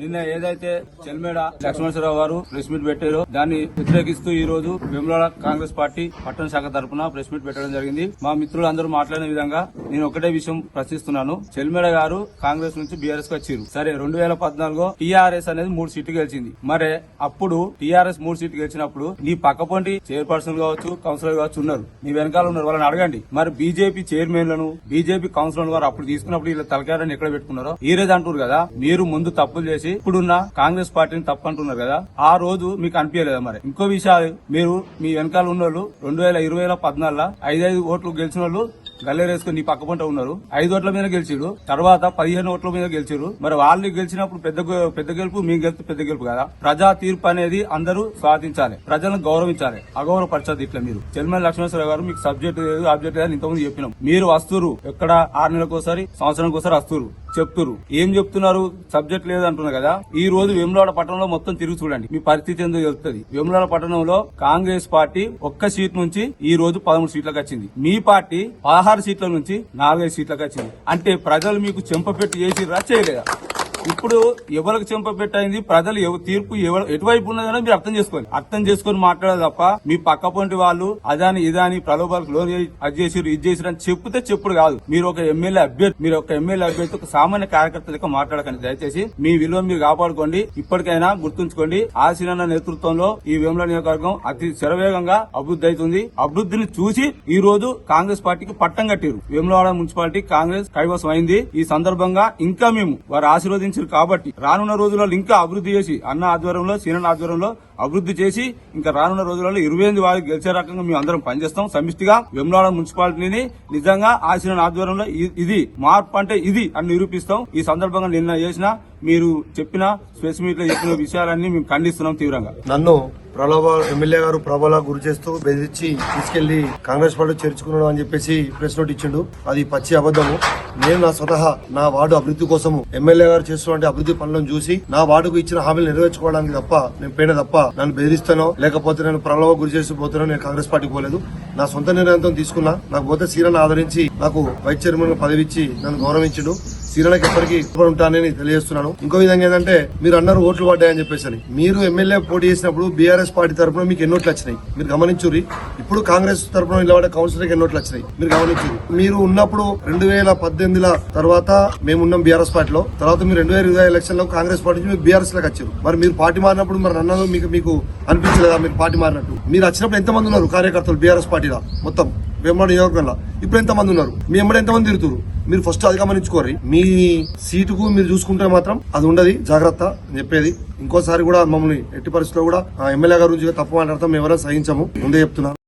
నిన్న ఏదైతే చెల్మేడ లక్ష్మణరావు గారు ప్రెస్ మీట్ పెట్టారు దాన్ని వ్యతిరేకిస్తూ ఈ రోజు వేములవాడ కాంగ్రెస్ పార్టీ పట్టణ శాఖ తరపున ప్రెస్ మీట్ పెట్టడం జరిగింది. మా మిత్రులు అందరూ మాట్లాడిన విధంగా నేను ఒకటే విషయం ప్రశ్నిస్తున్నాను. చెల్మేడ గారు కాంగ్రెస్ నుంచి బీఆర్ఎస్కు వచ్చారు. సరే రెండు వేల పద్నాలుగులో టీఆర్ఎస్ అనేది మూడు సీట్లు గెలిచింది. మరి అప్పుడు టీఆర్ఎస్ మూడు సీట్లు గెలిచినప్పుడు నీ పక్కపొంటి చైర్పర్సన్ కావచ్చు కౌన్సిలర్ కావచ్చు ఉన్నారు. నీ వెనకాల ఉన్నారు. వాళ్ళని అడగండి. మరి బీజేపీ చైర్మన్లను బీజేపీ కౌన్సిలర్ వారు అప్పుడు తీసుకున్నప్పుడు ఇలా తలకారని ఎక్కడ పెట్టుకున్నారో? ఈ రోజు అంటారు కదా మీరు ముందు తప్పులు చేసి ఇప్పుడున్న కాంగ్రెస్ పార్టీని తప్పంటున్నారు కదా ఆ రోజు మీకు అనిపించలేదా మరి? ఇంకో విషయాలు మీరు మీ వెనకాల ఉన్న వాళ్ళు రెండు వేల ఇరవై పద్నాలుగులో ఐదైదు ఓట్లు గెలిచిన వాళ్ళు గల్లేరేసుకుని నీ పక్క పంట ఉన్నారు. ఐదు ఓట్ల మీద గెలిచిరు తర్వాత పదిహేను ఓట్ల మీద గెలిచిరు మరి వాళ్ళు గెలిచినప్పుడు పెద్ద పెద్ద గెలుపు మీ గెలిపి పెద్ద గెలుపు కదా? ప్రజా తీర్పు అనేది అందరూ స్వాధించాలి ప్రజలను గౌరవించాలి. అగౌరవపరచదు ఇట్లా మీరు. చెల్మల్ లక్ష్మేశ్వర గారు మీకు సబ్జెక్ట్ లేదు ఆబ్జెక్ట్ లేదు ఇంతకుముందు చెప్పినాం. మీరు వస్తురు ఎక్కడ? ఆరు నెలలకు ఒకసారి సంవత్సరానికి ఒకసారి వస్తురు చెప్తురు ఏం చెప్తున్నారు? సబ్జెక్ట్ లేదు అంటున్నారు కదా. ఈ రోజు వేములవాడ పట్టణంలో మొత్తం తిరిగి చూడండి. మీ పరిస్థితి ఎందుకు తెలుస్తుంది. వేములవాడ పట్టణంలో కాంగ్రెస్ పార్టీ ఒక్క సీట్ నుంచి ఈ రోజు పదమూడు సీట్లకు వచ్చింది. మీ పార్టీ పదహారు సీట్ల నుంచి నాలుగైదు సీట్లకు వచ్చింది. అంటే ప్రజలు మీకు చెంపపెట్టి చేసిరా చేయలేదా? ఇప్పుడు ఎవరికి చెంపపెట్టయింది ప్రజలు తీర్పు ఎటువైపు ఉన్నదని మీరు అర్థం చేసుకోండి అర్థం చేసుకొని మాట్లాడాలి తప్ప మీ పక్క పొంటి వాళ్ళు అదాని ఇదాని ప్రలోభాలకు లోన్ అది చేసిరు ఇది చేసిరు అని చెప్తే చెప్పుడు కాదు. మీరు ఒక ఎమ్మెల్యే అభ్యర్థి మీరు ఒక ఎమ్మెల్యే అభ్యర్థి ఒక సామాన్య కార్యకర్త లెక్క మాట్లాడకండి. దయచేసి మీ విలువ మీరు కాపాడుకోండి. ఇప్పటికైనా గుర్తుంచుకోండి ఆశీనన్న నేతృత్వంలో ఈ వేముల నియోజకవర్గం అతి శరవేగంగా అభివృద్ధి అవుతుంది. అభివృద్ధిని చూసి ఈ రోజు కాంగ్రెస్ పార్టీకి పట్టం కట్టారు వేములవాడ మున్సిపాలిటీ కాంగ్రెస్ కైవసం అయింది. ఈ సందర్భంగా ఇంకా మేము వారు ఆశీర్వదించారు కాబట్టి రానున్న రోజుల్లో ఇంకా అభివృద్ధి చేసి అన్న ఆధ్వర్యంలో సీనన్ ఆధ్వర్యంలో అభివృద్ధి చేసి ఇంకా రానున్న రోజులలో ఇరవై ఎనిమిది వారికి గెలిచే రకంగా మేము అందరం పనిచేస్తాం. సమిష్టిగా వెమ్లాడ మున్సిపాలిటీని నిజంగా ఆశీన ఆధ్వర్యంలో ఇది మార్పు అంటే ఇది అని నిరూపిస్తాం. ఈ సందర్భంగా నిన్న చేసిన మీరు చెప్పిన స్పెసిఫిక్లో చెప్పిన విషయాలన్నీ మేము ఖండిస్తున్నాం తీవ్రంగా. నన్ను ప్రలోభ ఎమ్మెల్యే గారు ప్రభలా గురి చేస్తూ బెదిరించి తీసుకెళ్ళి కాంగ్రెస్ పార్టీ చేర్చుకున్నాడు అని చెప్పేసి ప్రెస్ నోట్ ఇచ్చిండు. అది పచ్చి అబద్ధము. నేను నా స్వతహా నా వార్డు అభివృద్ధి కోసము ఎమ్మెల్యే గారు చేస్తున్న అభివృద్ధి పనులను చూసి నా వార్డుకు ఇచ్చిన హామీలు నెరవేర్చుకోవడానికి తప్ప నేను పోయిన తప్ప నన్ను బెదిరిస్తానో లేకపోతే నేను ప్రలోభ గురి చేసి పోతానో నేను కాంగ్రెస్ పార్టీకి పోలేదు. నా సొంత నిర్ణయంతో తీసుకున్నా. నాకు పోతే సీరను ఆదరించి నాకు వైస్ చైర్మన్ పదవి ఇచ్చి నన్ను గౌరవించడు. సీరలకు ఎప్పటికీ ఉంటానని తెలియజేస్తున్నాను. ఇంకో విధంగా ఏంటంటే మీరు అన్నారు ఓట్లు పడ్డాయని చెప్పేసి అని. మీరు ఎమ్మెల్యే పోటీ చేసినప్పుడు బీఆర్ఎస్ పార్టీ తరపున మీకు ఎన్నోట్లు వచ్చినాయి. మీరు గమనించుర్రి. ఇప్పుడు కాంగ్రెస్ తరపున నిలబడే కౌన్సిలర్కి ఎన్నోట్లు వచ్చినాయి. మీరు గమనించుర్రి. మీరు ఉన్నప్పుడు రెండు వేల పద్దెనిమిదిల తర్వాత మేము ఉన్నాం బీఆర్ఎస్ పార్టీలో. తర్వాత మీరు రెండు వేల ఇరవై ఎలక్షన్లో కాంగ్రెస్ పార్టీ నుంచి మీరు బీఆర్ఎస్లోకి వచ్చారు. మరి మీరు పార్టీ మారినప్పుడు మరి నన్ను మీకు మీకు అనిపించలేదా మీరు పార్టీ మారినట్టు? మీరు వచ్చినప్పుడు ఎంతమంది ఉన్నారు కార్యకర్తలు బీఆర్ఎస్ పార్టీలో? మొత్తం. వెంబడి నియోజకవర్గంలో. ఇప్పుడు ఎంతమంది ఉన్నారు? మీ ఎంబడి ఎంతమంది తిరుగుతారు మీరు ఫస్ట్ అది గమనించుకోరి మీ సీటుకు మీరు చూసుకుంటే మాత్రం అది ఉండదు. జాగ్రత్త అని చెప్పేది. ఇంకోసారి కూడా మమ్మల్ని ఎట్టి పరిస్థితిలో కూడా ఆ ఎమ్మెల్యే గారి గురించి తప్పు మాట్లాడతాం ఎవరైనా సహించము. ముందే చెప్తున్నాను